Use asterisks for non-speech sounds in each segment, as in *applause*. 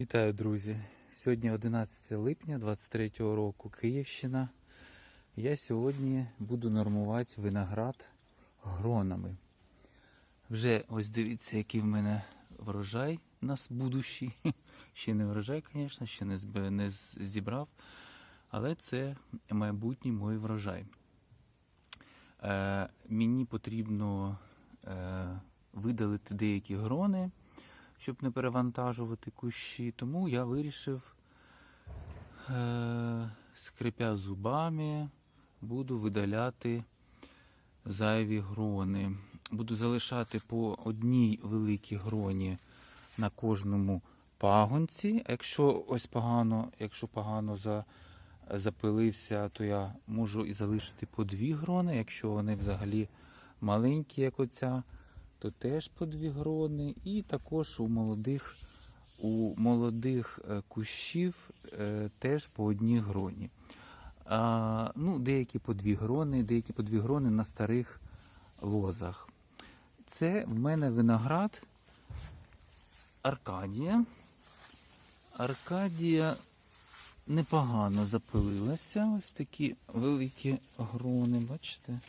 Вітаю, друзі! Сьогодні 11 липня 23 року Київщина. Я сьогодні буду нормувати виноград гронами. Вже ось дивіться, який в мене врожай нас будущий. *laughs* Ще не врожай, звісно, ще не, не зібрав, але це майбутній мій врожай. Е, мені потрібно е, видалити деякі грони щоб не перевантажувати кущі. Тому я вирішив, е, скрипя зубами, буду видаляти зайві грони. Буду залишати по одній великій гроні на кожному пагонці. Якщо ось погано, якщо погано за, запилився, то я можу і залишити по дві грони, якщо вони взагалі маленькі, як оця то теж по дві грони, і також у молодих, у молодих е, кущів е, теж по одній гроні. А, ну, деякі по дві грони, деякі по дві грони на старих лозах. Це в мене виноград Аркадія. Аркадія непогано запилилася. Ось такі великі грони, бачите?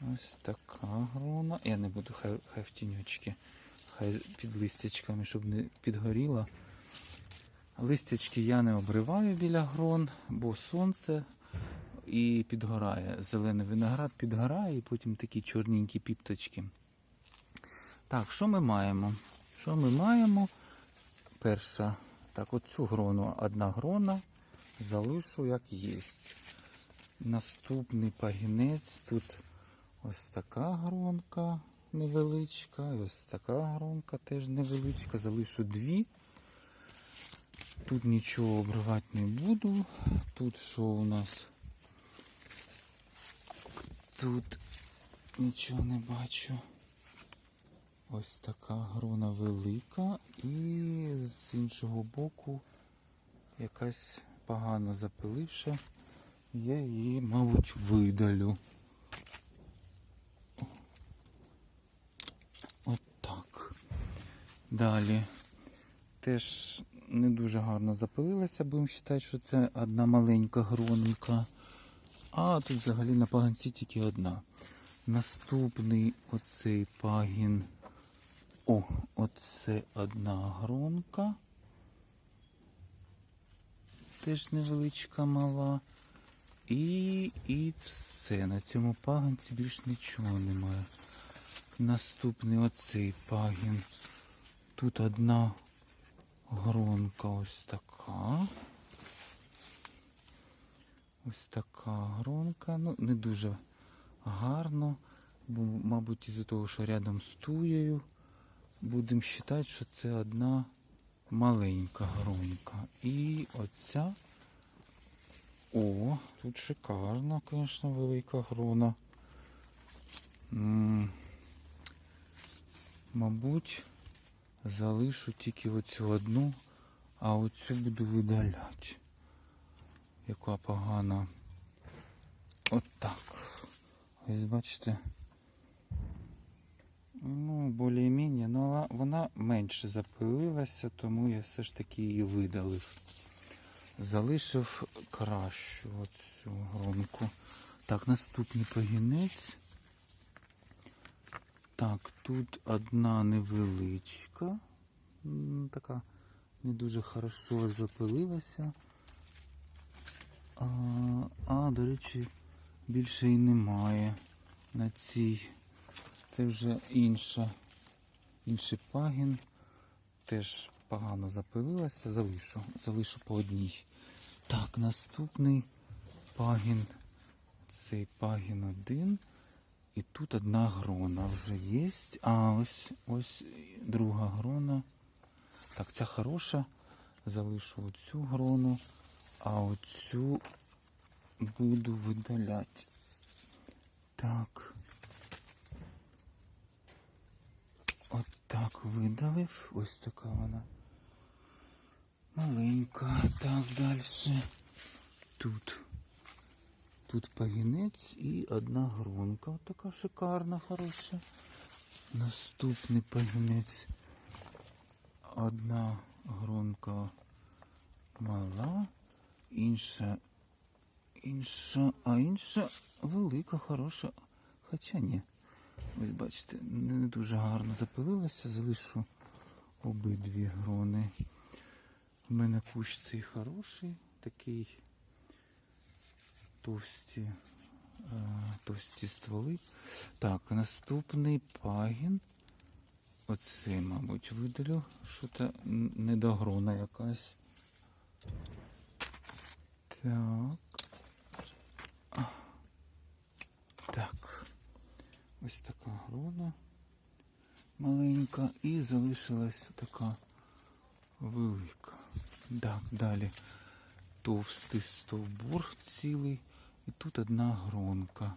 Ось така грона. Я не буду, хай, хай в тіньочки, хай під листячками, щоб не підгоріло. Листячки я не обриваю біля грон, бо сонце і підгорає. Зелений виноград підгорає, і потім такі чорненькі піпточки. Так, що ми маємо? Що ми маємо? Перша, так, оцю грону, одна грона залишу як є. Наступний пагінець тут. Ось така гронка невеличка, ось така гронка теж невеличка. Залишу дві. Тут нічого обривати не буду. Тут що у нас? Тут нічого не бачу. Ось така грона велика. І з іншого боку якась погано запиливша. Я її, мабуть, видалю. От так. Далі. Теж не дуже гарно запилилася, будемо вважати, що це одна маленька гронка. А тут взагалі на паганці тільки одна. Наступний оцей пагін. О, оце одна гронка. Теж невеличка мала. І, і все. На цьому пагонці більш нічого немає. Наступний оцей пагін. Тут одна гронка ось така. Ось така гронка. Ну, не дуже гарно, бо, мабуть, із-за того, що рядом з туєю, будемо вважати, що це одна маленька гронка. І оця. О, тут шикарна, звісно, велика грона. М, Мабуть, залишу тільки оцю одну, а оцю буду видаляти. Яка погана. От так. Ось бачите. Ну, більш-менш, ну але вона менше запилилася, тому я все ж таки її видалив. Залишив кращу оцю гронку. Так, наступний пагінець. Так, тут одна невеличка, така не дуже хорошо запилилася. А, а, до речі, більше і немає на цій. Це вже інша, інший пагін. Теж погано запилилася. Залишу, залишу по одній. Так, наступний пагін. Цей пагін один. І тут одна грона вже є. А ось ось друга грона. Так, ця хороша. Залишу оцю грону, а оцю буду видаляти. Так. От так видалив. Ось така вона. Маленька. Так, далі. Тут. Тут пагінець і одна гронка. Така шикарна, хороша. Наступний пагінець. Одна гронка мала, інша, інша, а інша велика, хороша. Хоча ні. Ось бачите, не дуже гарно запилилася, залишу обидві грони. У мене кущ цей хороший, такий товсті, е, товсті стволи. Так, наступний пагін. Оце, мабуть, видалю, що це недогрона якась. Так. Так. Ось така грона маленька і залишилась така велика. Так, далі товстий стовбур цілий. І тут одна гронка.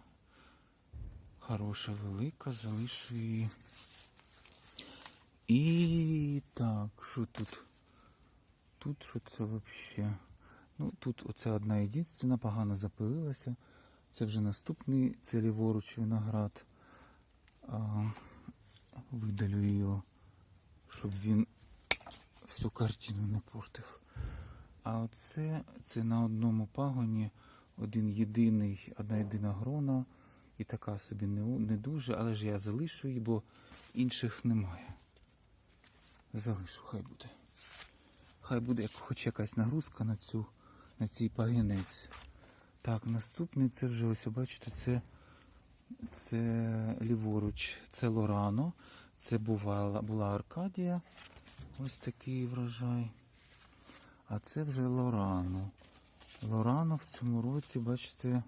Хороша, велика, залишу її. І так, що тут? Тут що це взагалі? Ну, тут оця одна єдинственна, погано запилилася. Це вже наступний, це ліворуч виноград. А, видалю її, щоб він всю картину не портив. А оце це на одному пагоні один єдиний, одна єдина грона. І така собі не, не дуже, але ж я залишу її, бо інших немає. Залишу, хай буде. Хай буде як хоч якась нагрузка на цю, на цей пагінець. Так, наступний це вже ось, бачите, це, це ліворуч, це Лорано, це бувала, була Аркадія. Ось такий врожай. А це вже Лорано. Лорано в цьому році, бачите,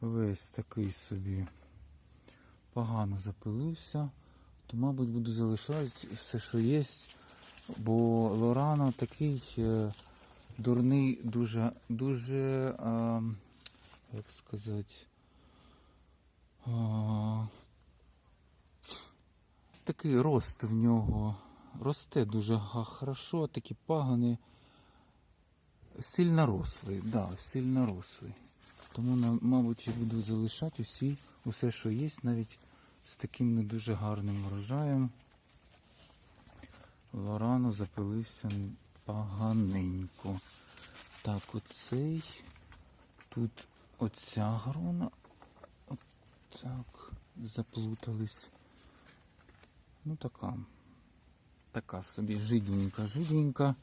весь такий собі погано запилився. То, мабуть, буду залишати все, що є. Бо Лорано такий е, дурний, дуже, дуже, е, як сказати, е, такий рост в нього. Росте дуже хорошо, такі пагани. Сильно рослий, да, сильно рослий. Тому, мабуть, я буду залишати усі, усе, що є, навіть з таким не дуже гарним врожаєм. Лорано запилився поганенько. Так, оцей. Тут оця грона. От так, заплутались. Ну така. Така собі жиденька, жиденька.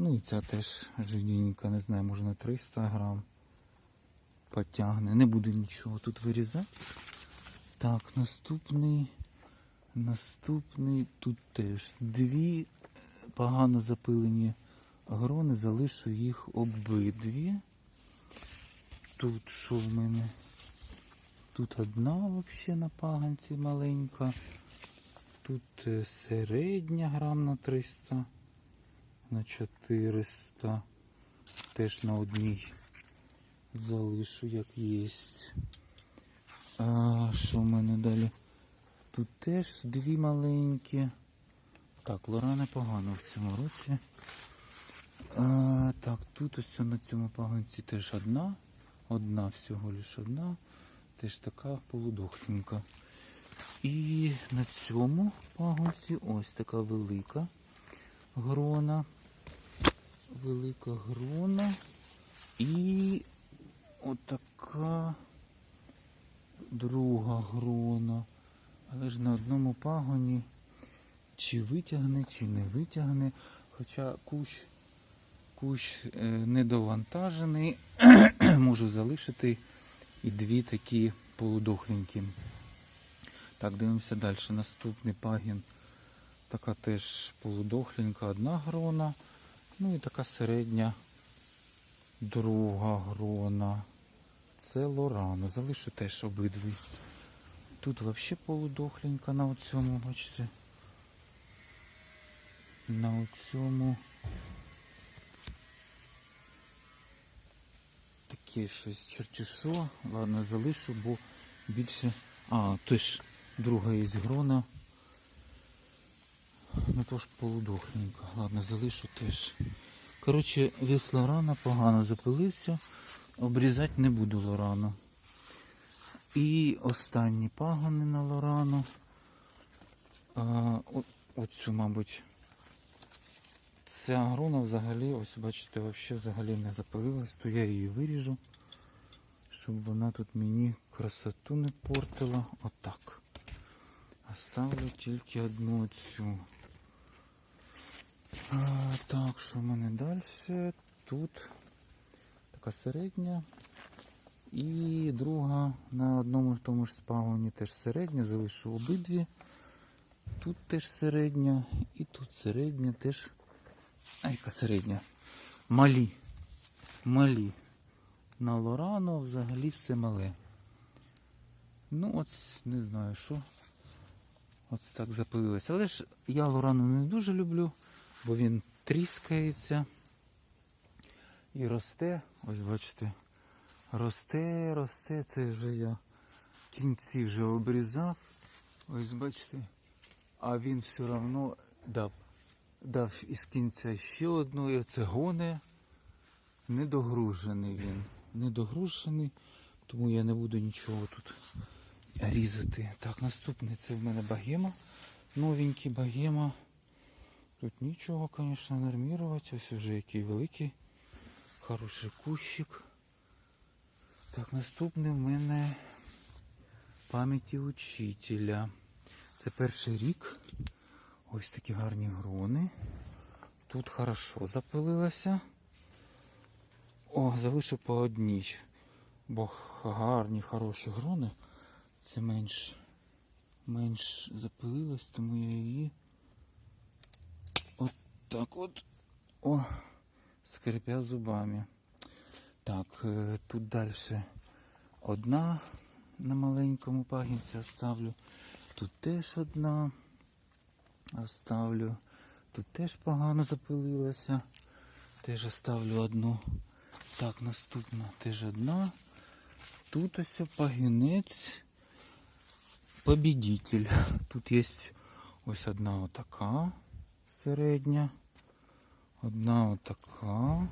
Ну і ця теж жиденька, не знаю, може на 300 грам. Потягне. Не буду нічого тут вирізати. Так, наступний. Наступний тут теж дві погано запилені грони, залишу їх обидві. Тут що в мене? Тут одна взагалі на паганці маленька. Тут е, середня грам на 300, на 400. Теж на одній залишу, як є. А що в мене далі? Тут теж дві маленькі. Так, Лора непогано в цьому році. А, так, тут ось на цьому паганці теж одна. Одна всього лиш одна. Теж така полудохленька. І на цьому пагонці ось така велика грона. Велика грона. І отака друга грона. Але ж на одному пагоні чи витягне, чи не витягне. Хоча кущ, кущ е, недовантажений, *clears throat* можу залишити і дві такі полудохленькі. Так, дивимося далі. Наступний пагін. Така теж полудохленька одна грона. Ну і така середня друга грона. Це Лорана. Залишу теж обидві. Тут взагалі полудохленька на оцьому, бачите. На оцьому. Таке щось чертюшо. Ладно, залишу, бо більше. А, теж друга є грона. Ну то ж полудохленька. Ладно, залишу теж. Коротше, весь Лорана погано запилився. Обрізати не буду Лорану. І останні пагони на Лорану. А, оцю, мабуть, ця грона взагалі, ось бачите, вообще взагалі не запалилась, то я її виріжу, щоб вона тут мені красоту не портила. Отак. Оставлю тільки одну цю. А, так, що в мене далі? Тут така середня. І друга на одному і тому ж спагоні теж середня, залишу обидві. Тут теж середня, і тут середня теж. А яка середня? Малі. Малі. На Лорано взагалі все мале. Ну, от не знаю що. От так запилилося. Але ж я Лорану не дуже люблю, бо він тріскається і росте. Ось бачите. Росте, росте. Це вже я кінці вже обрізав. Ось бачите. А він все одно дав. Дав із кінця ще одну, і оце гоне. Недогружений він. Недогружений, тому я не буду нічого тут різати. Так, наступний це в мене багема. Новенький багема. Тут нічого, звісно, нормувати. Ось вже який великий. Хороший кущик. Так, наступний в мене пам'яті учителя. Це перший рік. Ось такі гарні грони. Тут хорошо запилилося. О, залишу по одній. Бо гарні, хороші грони. Це менш, менш запилилось, тому я її так от о, скрипя зубами. Так, е, тут далі одна на маленькому пагінці оставлю. Тут теж одна оставлю. Тут теж погано запилилася. Теж оставлю одну. Так, наступна теж одна. Тут ось пагінець побідитель. Тут є ось одна отака середня. Одна отака.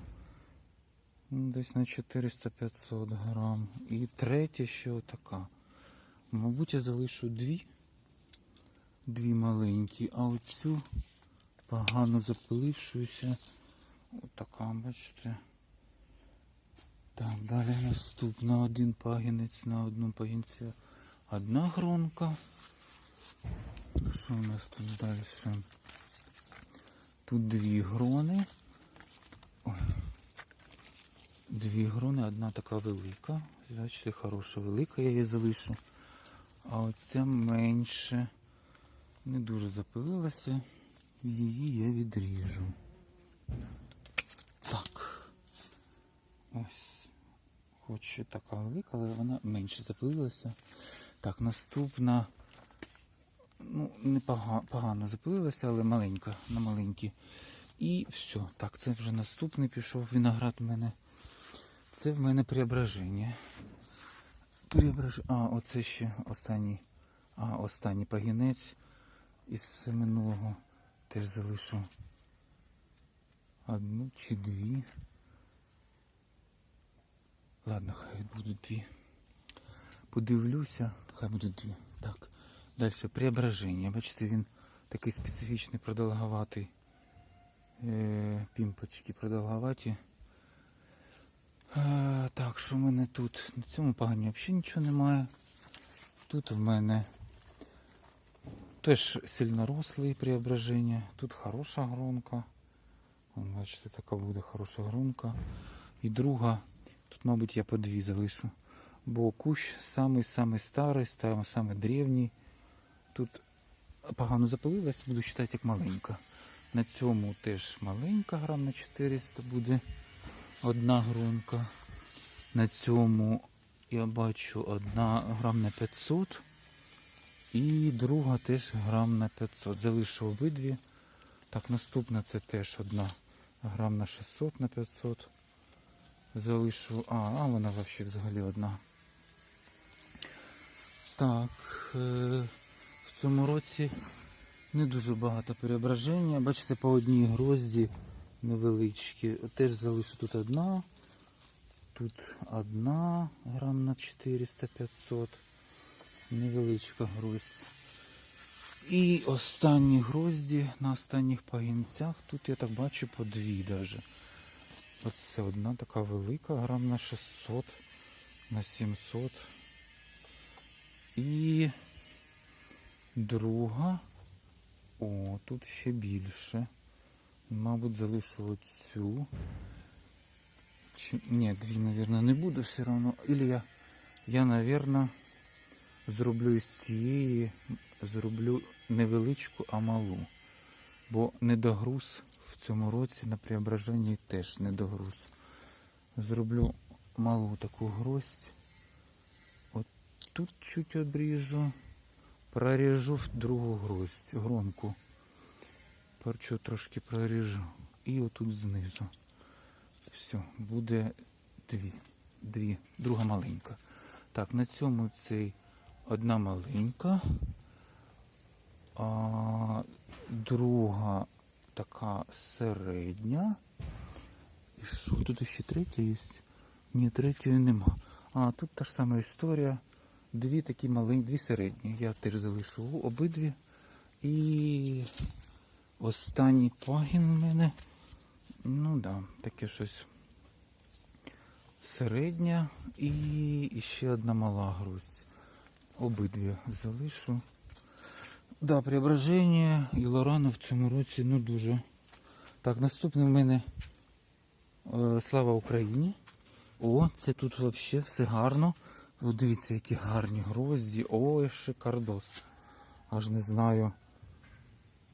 Десь на 400-500 грам. І третя ще отака. Мабуть, я залишу дві. Дві маленькі, а оцю погано запилившуюся. Отака, бачите. Так, далі наступна один пагінець на одному пагінці. Одна гронка. Що у нас тут далі? Тут дві грони. Ой. Дві грони, одна така велика. Бачите, хороша велика, я її залишу. А оця менше. Не дуже запилилася. Її я відріжу. Так. Ось. Хоч така велика, але вона менше запилилася. Так, наступна. Ну, не пога- погано запилилася, але маленька, на маленькі. І все. Так, це вже наступний пішов виноград в мене. Це в мене преображення. Преображ... А, оце ще останній. А, останній пагінець із минулого теж залишу одну чи дві. Ладно, хай будуть дві. Подивлюся, хай будуть дві. Так. Далі преображення. Бачите, він такий специфічний, продовговатий. Е, пімпочки продовговаті. Е, так, що в мене тут? На цьому пагані взагалі нічого немає. Тут в мене теж сильнорослий преображення. Тут хороша гронка. Бачите, така буде хороша гронка. І друга, тут, мабуть, я по дві залишу. Бо кущ самий-самий старий, самий древній. Тут погано запилилась, буду вважати як маленька. На цьому теж маленька грам на 400 буде одна гронка. На цьому я бачу одна грам на 500. І друга теж грам на 500. Залишу обидві. Так, наступна це теж одна грам на 600 на 500. Залишу. А, а вона взагалі одна. Так, е, в цьому році не дуже багато переображення. Бачите, по одній грозді невеличкі. Теж залишу тут одна. Тут одна грам на 400-500. Невеличка гроздь. І останні грозді на останніх пагінцях. Тут я так бачу по дві даже. Оце одна така велика, грам на 600, на 700. І друга. О, тут ще більше. Мабуть, залишу оцю. Чи... Ні, дві, мабуть, не буду все одно. Ілі я, я, мабуть, зроблю із цієї, зроблю невеличку, а малу. Бо недогруз в цьому році на преображенні теж недогруз. Зроблю малу таку гроздь. От тут чуть обріжу. Проріжу другу гроздь, гронку. Парчу трошки проріжу. І отут знизу. Все, буде дві. Дві. Друга маленька. Так, на цьому цей одна маленька. А, друга така середня. І що тут ще третя є? Ні, третьої нема. А, тут та ж сама історія. Дві такі маленькі, дві середні. Я теж залишу обидві. І останній пагін у мене. Ну да, таке щось середня і ще одна мала грусть. Обидві залишу. Да, преображення і Лорану в цьому році ну дуже. Так, наступний в мене е, Слава Україні. О, це тут взагалі все гарно. О, дивіться, які гарні грозді. Ой, шикардос. Аж не знаю.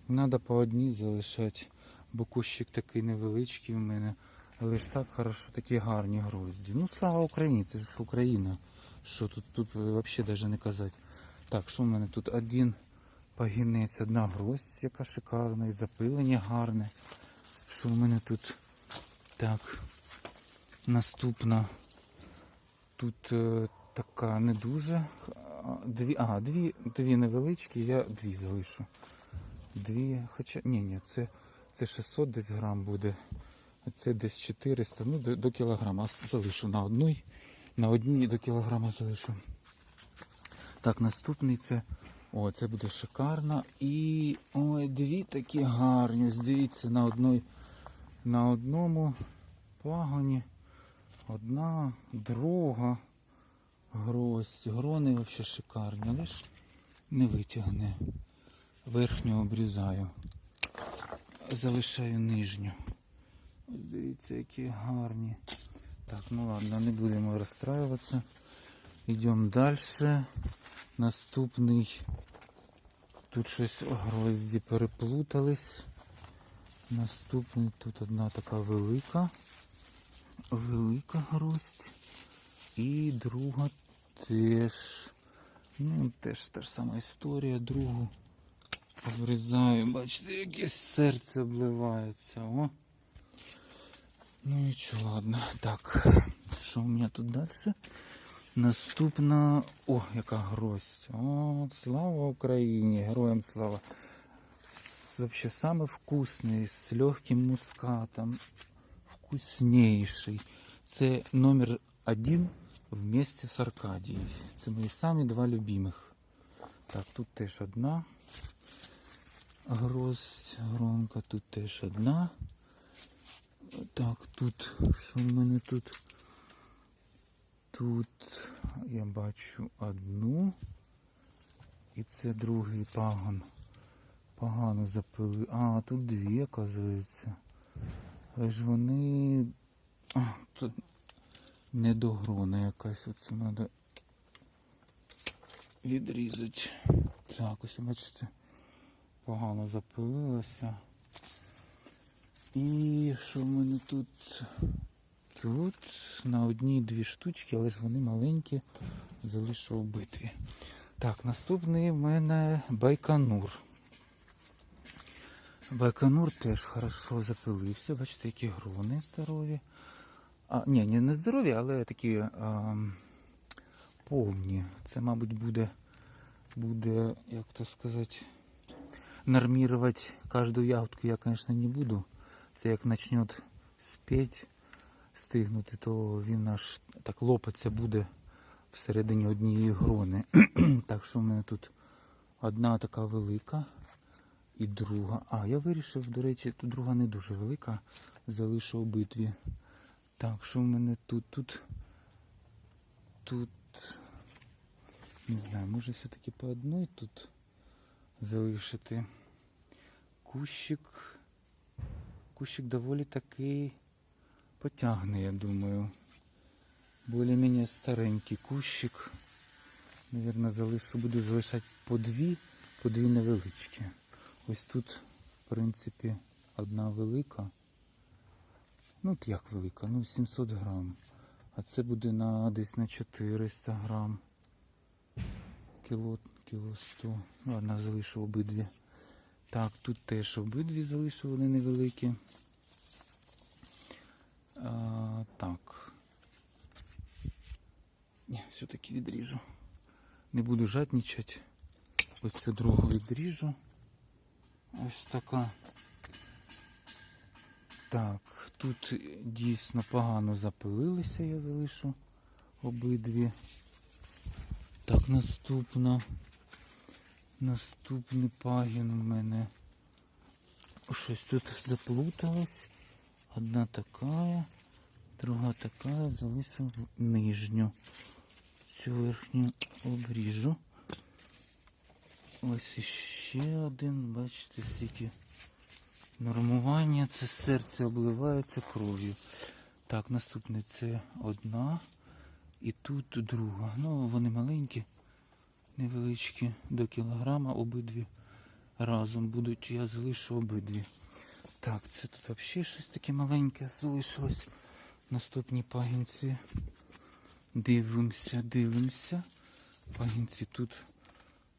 Надо по одній залишати, бо кущик такий невеличкий в мене. Але ж так хорошо, такі гарні грозді. Ну, слава Україні, це ж Україна. Що тут, тут взагалі навіть не казати. Так, що в мене тут один пагінець, одна гроздь, яка шикарна, і запилення гарне. Що в мене тут? Так. Наступна. Тут е, така не дуже. Дві, ага, дві, дві невеличкі, я дві залишу. Дві, хоча. Ні, ні, це, це 600 десь грам буде. Це десь 400, ну до, до кілограма. Залишу на одній. На одній до кілограма залишу. Так, наступний це. О, це буде шикарно. І ой, дві такі гарні. Дивіться, на одной, на одному пагоні. Одна, друга гроздь. Грони взагалі шикарні, але ж не витягне. Верхню обрізаю. Залишаю нижню. Ось Дивіться, які гарні. Так, ну ладно, не будемо розстраюватися. Йдемо далі. Наступний. Тут щось грозді переплутались. Наступний тут одна така велика. Велика гроздь. І друга теж. Ну, теж та ж сама історія. Другу обрізаю. Бачите, яке серце обливається. О. Ну нічого, ладно. Так, що у мене тут далі? Наступна. О, яка гроздь. О, слава Україні! Героям слава. Вообще самый вкусный, з легким мускатом. Вкуснейший. Це номер один вместе з Аркадією. Це мої самі два любимих. Так, тут теж одна гроздь, гронка, тут теж одна. Так, тут, що в мене тут? Тут я бачу одну. І це другий пагон. Погано запили. А, тут дві, оказується. Але ж вони. А, тут недогрона якась. Оце треба відрізати. Так, ось бачите, погано запилилося. І що в мене тут? Тут на одній дві штучки, але ж вони маленькі, залишу в битві. Так, наступний в мене Байконур. Байконур теж хорошо запилився. Бачите, які грони здорові. А, ні, не, здорові, але такі а, повні. Це, мабуть, буде, буде, як то сказати, нормувати кожну ягодку я, звісно, не буду. Це як почнет спеть, стигнути, то він аж так лопатися буде всередині однієї грони. *clears throat* так що в мене тут Одна така велика і друга. А, я вирішив, до речі, тут друга не дуже велика. Залишу обидві. Так, що в мене тут? Тут. Тут. Не знаю, може все-таки по одній тут залишити. Кущик. Кущик доволі такий потягне, я думаю. Более-менее старенький кущик. Навірно, залишу, буду залишати по дві, по дві невеличкі. Ось тут, в принципі, одна велика. Ну, як велика? Ну, 700 грам. А це буде на десь на 400 грам. Кіло, кіло 100. Ну, Ладно, залишу обидві. Так, тут теж обидві залишу, вони невеликі. А, так. Ні, все-таки відріжу. Не буду жадничати. Ось цю другу відріжу. Ось така. Так, тут дійсно погано запилилися, я залишу обидві. Так, наступна. Наступний пагін у мене. Щось тут заплуталось. Одна така, друга така, залишу нижню. Цю верхню обріжу. Ось іще один, бачите, стільки нормування, це серце обливається кров'ю. Так, наступне це одна. І тут друга. Ну, вони маленькі, невеличкі, до кілограма, обидві разом будуть. Я залишу обидві. Так, це тут взагалі щось таке маленьке залишилось. Наступні пагінці. Дивимося, дивимося. Пагінці тут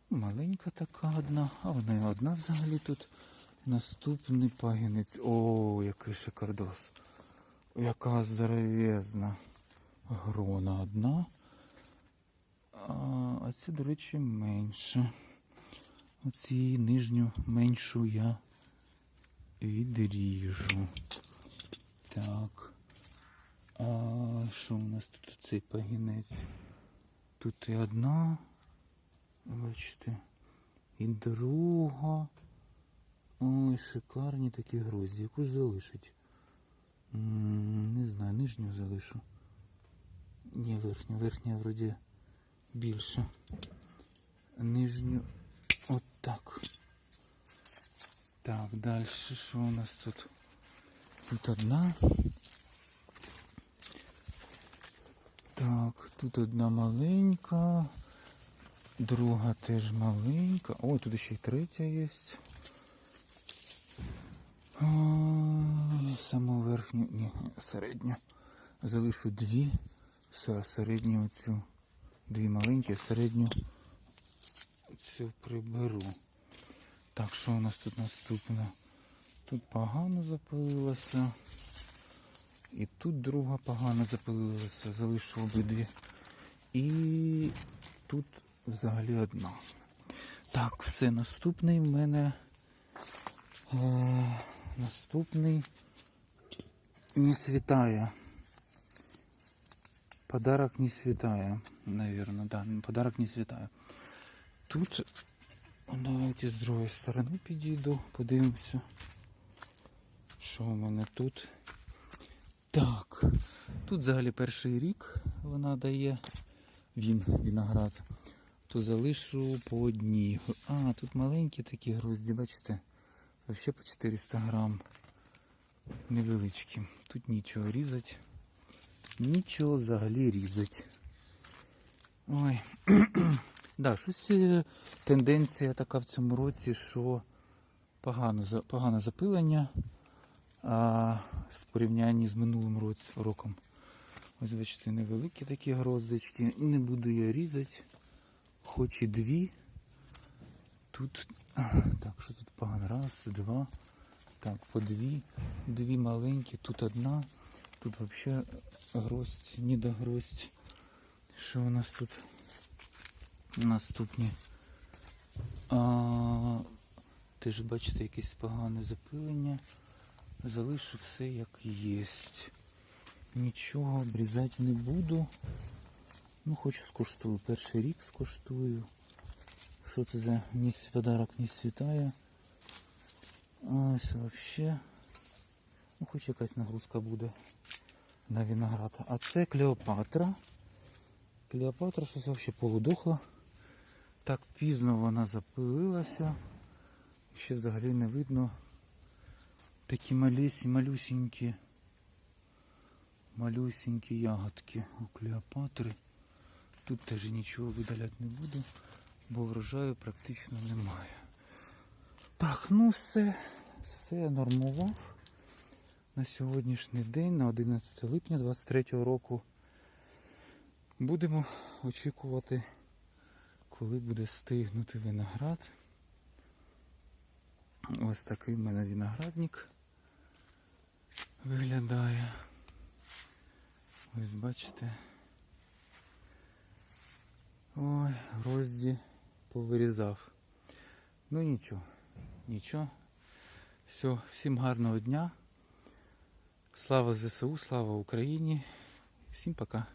маленька така одна, а вона і одна взагалі тут. Наступний пагінець. О, який шикардос. Яка здоровезна. Грона одна. А, а до речі, менше. Оці нижню меншу я відріжу. Так. А що у нас тут цей пагінець? Тут і одна. Бачите. І друга. Ой, шикарні такі грозді. Яку ж залишить? Не знаю, нижню залишу. Ні, верхню. Верхня вроді більше. Нижню. От так. Так, далі що у нас тут? Тут одна. Так, тут одна маленька. Друга теж маленька. О, тут ще й третя є. Саму верхню, ні, середню. Залишу дві. Середню оцю. Дві маленькі, середню цю приберу. Так, що у нас тут наступне? Тут погано запалилося. І тут друга погано запалилася, залишу обидві. І тут взагалі одна. Так, все, наступний в мене. Наступний не світає. Подарок не світає, наверное, да, подарок не світає. Тут давайте з другої сторони підійду, подивимося. Що у мене тут? Так, тут взагалі перший рік вона дає він, виноград. То залишу по одній. А, тут маленькі такі грозді, бачите? Взагалі по 400 грам. Невеличкі. Тут нічого різати. Нічого взагалі різати. Ой. *clears throat* да, щось е, тенденція така в цьому році, що погано, погане запилення а, в порівнянні з минулим році, роком. Ось бачите, невеликі такі гроздочки. Не буду я різати, хоч і дві. Тут, так, що тут погано? Раз, два. Так, по дві. Дві маленькі, тут одна. Тут взагалі гроздь, не до гроздь. Що у нас тут? Наступні. А, теж бачите, якесь погане запилення. Залишу все як є. Нічого обрізати не буду. Ну, хоч скуштую. Перший рік скуштую. Що це за ні подарок не світає. Ось вообще. Ну, хоч якась нагрузка буде на виноград. А це Клеопатра. Клеопатра щось взагалі полудохла. Так пізно вона запилилася. Ще взагалі не видно. Такі малюсі, малюсінькі. Малюсінькі ягодки у Клеопатри. Тут теж нічого видаляти не буду, бо врожаю практично немає. Так, ну все, все я нормував на сьогоднішній день, на 11 липня 23 року. Будемо очікувати, коли буде стигнути виноград. Ось такий в мене виноградник виглядає. Ось бачите. Ой, грозді повирізав. Ну нічого, нічого. Все, всім гарного дня. Слава ЗСУ, слава Україні. Всім пока.